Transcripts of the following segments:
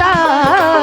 তার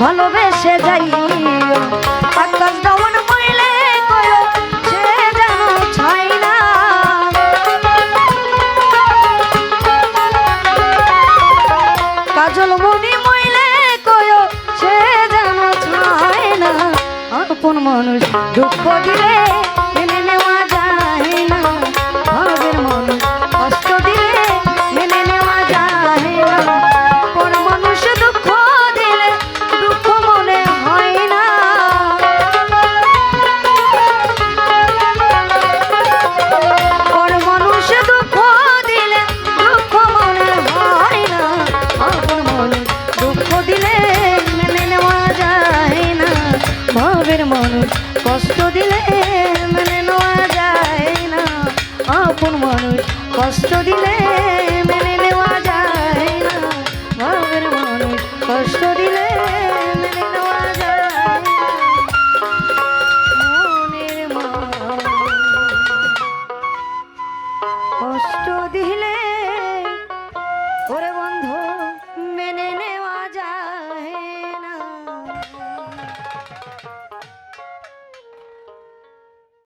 ভালোবেসে যাই। আকাশ দমন কয়ো, সে যেন ছাই না। কাজল মনি মইলে কয়, সে যেন ছাই না। আপন মানুষ দুঃখ দিলে কষ্ট দিলে মেনে নেওয়া যায় না। আপন মানুষ কষ্ট দিলে মেনে নেওয়া যায় না। ভাবের মানুষ কষ্ট দিলে মেনে নেওয়া যায় কষ্ট দিলে